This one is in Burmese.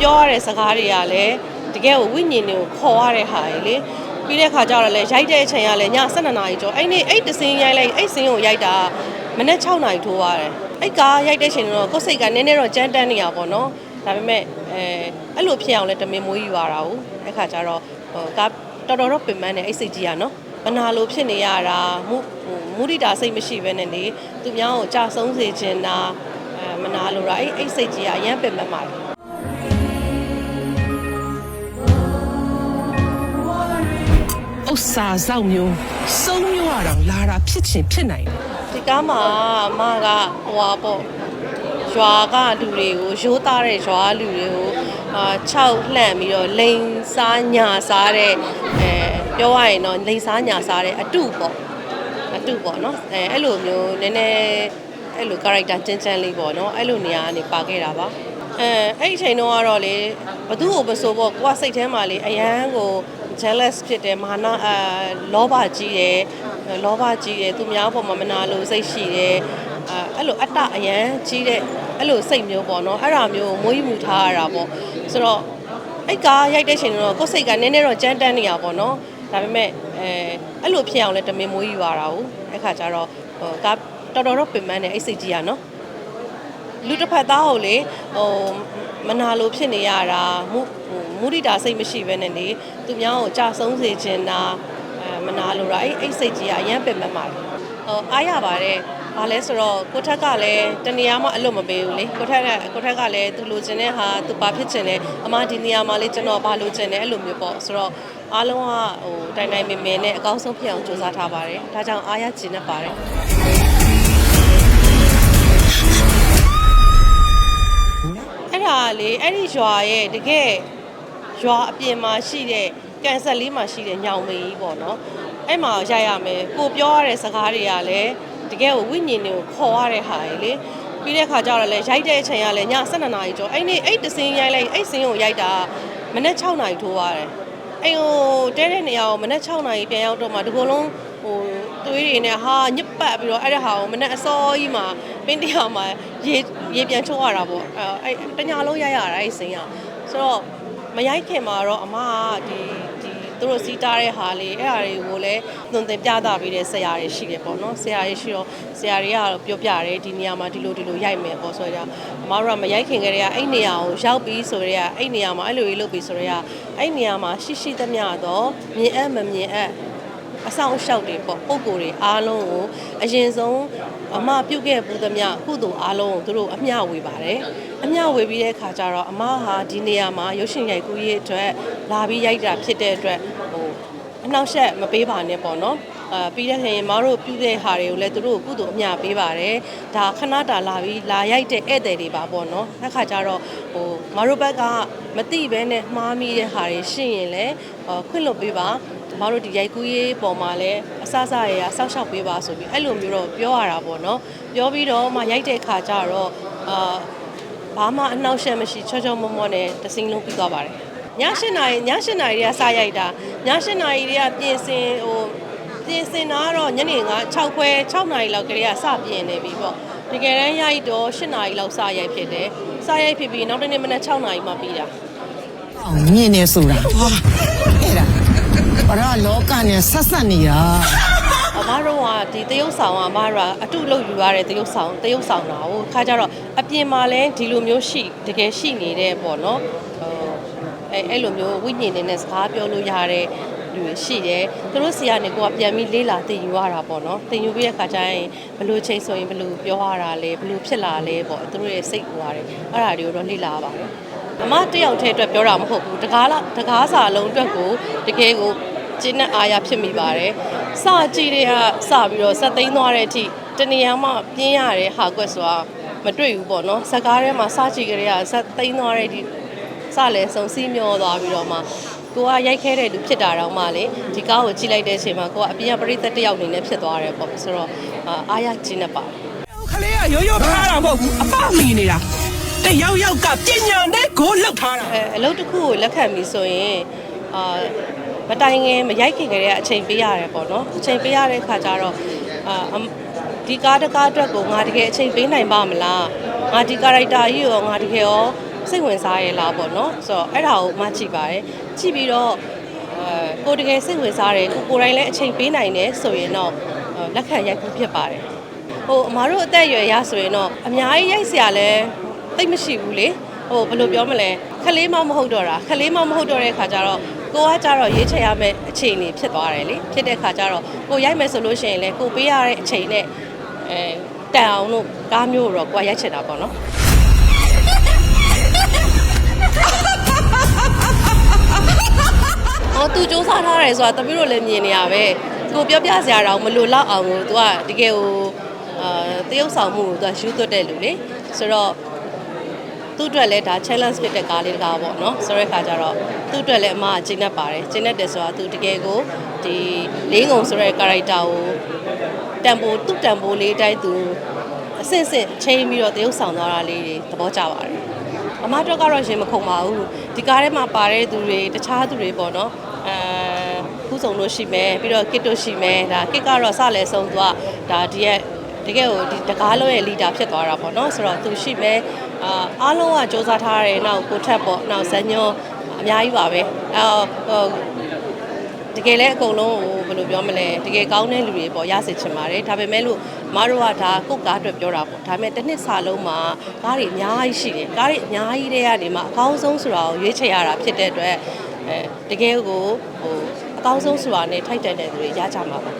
ပြောရတဲ့စကားတွေကလည်းတကယ်ကိုဝိညာဉ်တွေကိုခေါ်ရတဲ့ဟာလေပြီးတဲ့ခါကျတော့လည်းရိုက်တဲ့အချိန်ကလည်းည12နာရီကျော်အဲ့နေ့အဲ့တစင်းရိုက်လိုက်အဲ့စင်းကိုရိုက်တာမနေ့6နာရီထိုးရတယ်အဲ့ကရိုက်တဲ့အချိန်တော့ကိုယ်စိတ်ကနည်းနည်းတော့ကြမ်းတမ်းနေရပါတော့ဒါပေမဲ့အဲအဲ့လိုဖြစ်အောင်လဲတမင်မွေးယူရတာကိုအဲ့ခါကျတော့ဟိုကတော်တော်တော့ပင်ပန်းနေအဲ့စိတ်ကြီးရနော်မနာလိုဖြစ်နေရတာမူမူရိတာစိတ်မရှိဘဲနဲ့နေသူများကိုကြာဆုံးစေချင်တာအဲမနာလိုတာအဲ့အဲ့စိတ်ကြီးရအရင်ပင်ပန်းပါတယ် ဥစ္စာစောက်မျိုးစုံမျိုးရတော့လာတာဖြစ်ချင်ဖြစ်နိုင်တယ်ဒီကားမှာအမကဟိုဟာပေါ့ရွာကလူတွေကိုရိုးသားတဲ့ရွာလူတွေကိုအာ6လှန့်ပြီးတော့လိန်စားညာစားတဲ့အဲပြောရရင်တော့လိန်စားညာစားတဲ့အတုပေါ့အတုပေါ့နော်အဲအဲ့လိုမျိုးနည်းနည်းအဲ့လို character ကျန်းကျန်းလေးပေါ့နော်အဲ့လိုနေရာကနေပါခဲ့တာပါအဲအဲ့ဒီအချိန်တော့ကတော့လေဘသူ့ကိုမဆိုပေါ့ကိုကစိတ်ထဲမှာလေအရန်ကို jealous ဖြစ်တယ်မာနအာလောဘကြီးတယ်လောဘကြီးတယ်သူများပေါ်မှာမနာလို့စိတ်ရှိတယ်အဲ့လိုအတ္တအယံကြီးတဲ့အဲ့လိုစိတ်မျိုးပေါ့နော်အဲ့ဒါမျိုးကိုမွေးမြူထားရတာပေါ့ဆိုတော့အဲ့ကားရိုက်တဲ့ချိန်တော့ကိုယ်စိတ်ကနည်းနည်းတော့ကြမ်းတမ်းနေရပါတော့ဒါပေမဲ့အဲအဲ့လိုဖြစ်အောင်လဲတမင်မွေးယူရတာ ਉ အဲ့ခါကျတော့ဟိုကားတော်တော်တော့ပင်ပန်းနေအိတ်စိတ်ကြီးရနော်လူတစ်ဖက်သားကိုလေဟိုမနာလိုဖြစ်နေရတာမူဟို မူရိတာစိတ်မရှိဘဲနဲ့လေသူများကိုကြာဆုံးစေချင်တာအဲမနာလို့တာအဲ့အဲ့စိတ်ကြီးကအရန်ပင်ပန်းပါတယ်ဟိုအားရပါတယ်ဘာလဲဆိုတော့ကိုထက်ကလည်းတနေရာမှအလွတ်မပေးဘူးလေကိုထက်ကကိုထက်ကလည်းသူလိုချင်တဲ့ဟာသူဘာဖြစ်ချင်လဲအမဒီနေရာမှာလေးကျွန်တော်ဘာလိုချင်လဲအဲ့လိုမျိုးပေါ့ဆိုတော့အားလုံးကဟိုတိုင်တိုင်မင်မင်နဲ့အကောင်းဆုံးဖြစ်အောင်ကြိုးစားထားပါတယ်ဒါကြောင့်အားရကျင်နေပါတယ်အဲ့ဒါလေအဲ့ဒီရွာရဲ့တကယ် ရွာအပြင်မှာရှိတဲ့ကန်ဆက်လေးမှာရှိတဲ့ညောင်မေကြီးပေါ့နော်အဲ့မှာရိုက်ရမယ်ကိုပြောရတဲ့စကားတွေကလည်းတကယ်ကိုဝိညာဉ်တွေကိုခေါ်ရတဲ့ဟာကြီးလေပြီးတဲ့ခါကျတော့လည်းရိုက်တဲ့အချိန်ကလည်းည7:00နာရီကျော်အဲ့နေ့အဲ့တစင်းရိုက်လိုက်အဲ့စင်းကိုရိုက်တာမနေ့6နာရီထိုးရတယ်အဲ့ဟိုတဲတဲ့နေရာကိုမနေ့6နာရီပြန်ရောက်တော့မှဒီကုလုံးဟိုသွေးတွေနဲ့ဟာညစ်ပတ်ပြီးတော့အဲ့ဒါဟာကိုမနေ့အစောကြီးမှာပင်းတရားမှာရေရေပြန်ချိုးရတာပေါ့အဲ့အဲ့တညာလုံးရိုက်ရတာအဲ့စင်းကဆိုတော့ မရိုက်ခင်မှာတော့အမကဒီဒီသူတို့စီးတားတဲ့ဟာလေးအဲ့ဟာတွေကိုလည်းသွန်သင်ပြသပေးတဲ့ဆရာတွေရှိတယ်ပေါ့နော်ဆရာတွေရှိတော့ဆရာတွေကတော့ပြောပြတယ်ဒီနေရာမှာဒီလိုဒီလိုရိုက်မယ်ပေါ့ဆိုတော့အမတို့ကမရိုက်ခင်ကတည်းကအဲ့နေရာကိုရောက်ပြီးဆိုတော့အဲ့နေရာမှာအဲ့လိုလေးလုပ်ပြီးဆိုတော့အဲ့နေရာမှာရှိရှိသမျှတော့မြင်အပ်မမြင်အပ် အဆောင်အရှောက်တွေပေါ့ပုံကိုယ်တွေအားလုံးကိုအရင်ဆုံးအမပြုတ်ခဲ့ပူးသမျှကုသိုလ်အားလုံးကိုသူတို့အမျှဝေပါတယ်အမျှဝေပြီးတဲ့အခါကျတော့အမဟာဒီနေရာမှာရုပ်ရှင်ရိုက်ကူးရေးအတွက်လာပြီးရိုက်တာဖြစ်တဲ့အတွက်ဟိုအနှောက်အယှက်မပေးပါနဲ့ပေါ့နော်အာပြီးတဲ့ချိန်မတို့ပြုတဲ့ဟာတွေကိုလည်းသူတို့ကုသိုလ်အမျှပေးပါတယ်ဒါခဏတာလာပြီးလာရိုက်တဲ့ဧည့်သည်တွေပါပေါ့နော်အဲ့ခါကျတော့ဟိုမတို့ဘက်ကမတိဘဲနဲ့မှားမိတဲ့ဟာတွေရှိရင်လည်းခွင့်လွှတ်ပေးပါ မတို့ဒီရိုက်ကူးရေးပေါ်မှာလည်းအဆအဆရရဆောက်ရှောက်ပေးပါဆိုပြီးအဲ့လိုမျိုးတော့ပြောရတာပေါ့နော်ပြောပြီးတော့မှရိုက်တဲ့ခါကျတော့အာဘာမှအနှောက်အယှက်မရှိချောချောမောမောနဲ့တစင်းလုံးပြီးသွားပါတယ်ည8နာရီည8နာရီတွေကစရိုက်တာည8နာရီတွေကပြင်ဆင်ဟိုပြင်ဆင်တာကတော့ညနေ9 6ခွဲ6နာရီလောက်ကလေးကစပြင်နေပြီပေါ့တကယ်တမ်းရိုက်တော့8နာရီလောက်စရိုက်ဖြစ်တယ်စရိုက်ဖြစ်ပြီးနောက်တစ်နေ့မနက်6နာရီမှပြီးတာအောင်မြင်နေဆိုတာဟာအဲ့ဒါ ဘာလို့လောကနဲ့ဆက်ဆက်နေတာအမတို့ကဒီတရုတ်ဆောင်ကအမတို့ကအတုလုပ်ယူရတဲ့တရုတ်ဆောင်တရုတ်ဆောင်တာကိုခါကြတော့အပြင်မှာလဲဒီလိုမျိုးရှိတကယ်ရှိနေတဲ့ပေါ့နော်ဟိုအဲအဲ့လိုမျိုးဝိညာဉ်တွေနဲ့စကားပြောလို့ရတဲ့လူတွေရှိတယ်သူတို့စီကနေကိုကပြန်ပြီးလေးလာသိယူရတာပေါ့နော်သိယူပြီးတဲ့ခါကျရင်ဘယ်လိုချိန်ဆိုရင်ဘယ်လိုပြောရတာလဲဘယ်လိုဖြစ်လာလဲပေါ့သူတို့ရဲ့စိတ်ဟိုရတယ်အဲ့ဒါတွေကိုတော့လေ့လာရပါတယ် အမတယောက်တည်းအတွက်ပြောတာမဟုတ်ဘူးတကားလားတကားစာလုံးအတွက်ကိုတကယ်ကိုကျင်းတဲ့အားရဖြစ်မိပါတယ်။စကြည့်တဲ့ဟာစပြီးတော့ဆက်သိမ်းသွားတဲ့အထိတနေရာမှပြင်းရတဲ့ဟာကွက်ဆိုတာမတွေ့ဘူးပေါ့နော်။ဇက်ကားထဲမှာစကြည့်ကြတဲ့ဟာဆက်သိမ်းသွားတဲ့ဒီစလဲစုံစည်းမျောသွားပြီးတော့မှကိုကရိုက်ခဲတဲ့လူဖြစ်တာတော့မှလေဒီကားကိုကြည့်လိုက်တဲ့အချိန်မှာကိုကအပြင်ကပရိသတ်တစ်ယောက်အနေနဲ့ဖြစ်သွားတယ်ပေါ့ဆိုတော့အာအားရကျင်းနေပါတယ်ခလေးကရိုးရိုးထားတာမဟုတ်ဘူးအပမီနေတာ တယောက်ယောက်ကပညာနဲ့ကိုလှုပ်ထားတာအဲအလုပ်တစ်ခုကိုလက်ခံပြီဆိုရင်အာမတိုင်ငယ်မရိုက်ခင်ကလေးကအချိန်ပေးရတယ်ပေါ့နော်အချိန်ပေးရတဲ့ခါကျတော့အာဒီကားတစ်ကားအတွက်ကိုငါတကယ်အချိန်ပေးနိုင်ပါမလားငါဒီကာရိုက်တာကြီးရောငါတကယ်ရောစိတ်ဝင်စားရလားပေါ့နော်ဆိုတော့အဲ့ဒါကိုမှကြည့်ပါတယ်ကြည့်ပြီးတော့အဲကိုတကယ်စိတ်ဝင်စားတယ်ကိုကိုတိုင်းလည်းအချိန်ပေးနိုင်တယ်ဆိုရင်တော့လက်ခံရိုက်ပြီးဖြစ်ပါတယ်ဟိုအမားတို့အသက်အရွယ်ရဆိုရင်တော့အများကြီးရိုက်စရာလဲ သိပ်မရှိဘူးလေဟိုဘယ်လိုပြောမလဲခလေးမမဟုတ်တော့တာခလေးမမဟုတ်တော့တဲ့ခါကျတော့ကိုကကြတော့ရေးချယ်ရမယ့်အခြေအနေဖြစ်သွားတယ်လေဖြစ်တဲ့ခါကျတော့ကိုရိုက်မယ်ဆိုလို့ရှိရင်လည်းကိုပေးရတဲ့အချိန်နဲ့အဲတန်အောင်လို့ကားမျိုးတော့ကိုကရိုက်ချင်တာပေါ့နော်။အော်သူစူးစမ်းထားတယ်ဆိုတာတမီးတို့လည်းမြင်နေရပဲ။ကိုပြောပြစရာတော့မလိုတော့အောင်ကို तू ကတကယ်ကိုအာတရုပ်ဆောင်မှုကို तू ကယူသွတ်တဲ့လူလေ။ဆိုတော့ သူ့အတွက်လည်းဒါ challenge ဖြစ်တဲ့ကားလေးတကားပေါ့နော်။ဆိုတဲ့ခါကျတော့သူ့အတွက်လည်းအမကကျင်းတတ်ပါတယ်။ကျင်းတတ်တယ်ဆိုတာ तू တကယ်ကိုဒီလေးငုံဆိုတဲ့ character ကိုတန်ဖိုးသူ့တန်ဖိုးလေးတိုင်းသူအဆင့်ဆင့်ချိန်ပြီးတော့တရုပ်ဆောင်သွားတာလေးတွေသဘောကျပါတယ်။အမတော့ကတော့ရင်မခုန်ပါဘူးဒီကားထဲမှာပါတဲ့သူတွေတခြားသူတွေပေါ့နော်အဲခုဆောင်လို့ရှိမယ်ပြီးတော့ကစ်တို့ရှိမယ်ဒါကစ်ကတော့စလဲဆုံးသူကဒါဒီရဲ့ တကယ်ကိုဒီတကားလုံးရဲ့လီဒါဖြစ်သွားတာပေါ့နော်ဆိုတော့သူရှိမယ်အာအားလုံးကစ조사ထားရတယ်နောက်ကိုထက်ပေါ့နောက်ဇညွန်အများကြီးပါပဲအဲဟိုတကယ်လည်းအကုန်လုံးကိုဘယ်လိုပြောမလဲတကယ်ကောင်းတဲ့လူတွေပေါ့ရစေချင်ပါတယ်ဒါပေမဲ့လို့မတို့ကဒါကိုယ့်ကားအတွက်ပြောတာပေါ့ဒါပေမဲ့တစ်နှစ်စာလုံးမှာကားတွေအများကြီးရှိတယ်ကားတွေအများကြီးတဲ့ကနေမှအကောင်းဆုံးဆိုတာကိုရွေးချယ်ရတာဖြစ်တဲ့အတွက်အဲတကယ်ကိုဟိုအကောင်းဆုံးဆိုတာနဲ့ထိုက်တန်တဲ့သူတွေရကြမှာပါ